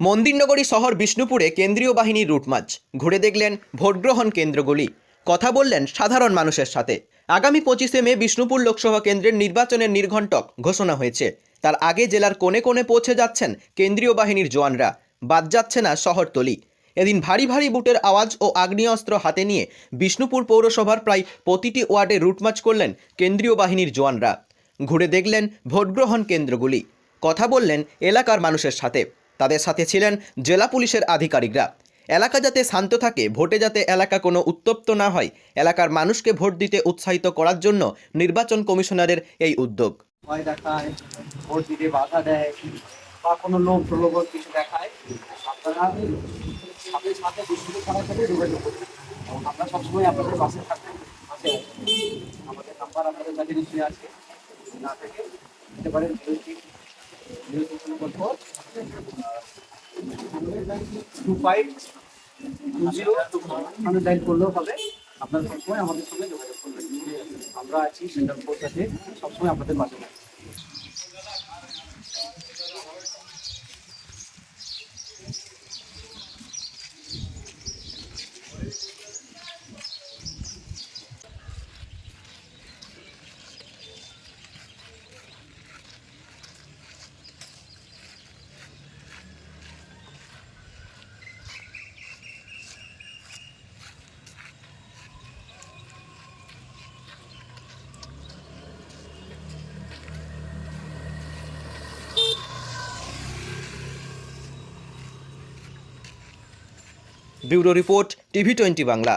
মন্দিরনগরী শহর বিষ্ণুপুরে কেন্দ্রীয় বাহিনীর রুটমাচ ঘুরে দেখলেন ভোটগ্রহণ কেন্দ্রগুলি। কথা বললেন সাধারণ মানুষের সাথে। আগামী পঁচিশে মে বিষ্ণুপুর লোকসভা কেন্দ্রের নির্বাচনের নির্ঘণ্টক ঘোষণা হয়েছে। তার আগে জেলার কোণে কোণে পৌঁছে যাচ্ছেন কেন্দ্রীয় বাহিনীর জওয়ানরা। বাদ যাচ্ছে না শহরতলি। এদিন ভারী ভারী বুটের আওয়াজ ও আগ্নেয়াস্ত্র হাতে নিয়ে বিষ্ণুপুর পৌরসভার প্রায় প্রতিটি ওয়ার্ডে রুটমাচ করলেন কেন্দ্রীয় বাহিনীর জওয়ানরা। ঘুরে দেখলেন ভোটগ্রহণ কেন্দ্রগুলি। কথা বললেন এলাকার মানুষের সাথে। তাদের সাথে ছিলেন জেলা পুলিশের আধিকারিকরা। এলাকা যাতে শান্ত থাকে, ভোটে যাতে এলাকা কোনো উত্তপ্ত না হয়, এলাকার মানুষকে ভোট দিতে উৎসাহিত করার জন্য নির্বাচন কমিশনারের এই উদ্যোগ। আমাদের নাম্বার আপনাদের কাছে নিশ্চয়ই আছে। না থেকে দিতে পারেন টু ফাইভ টু জিরো ডাইল করলেও হবে আমাদের সঙ্গে যোগাযোগ করবেন। আমরা আছি সেন্টার আছে সবসময় আপনাদের পাশে bureau report TV twenty Bangla.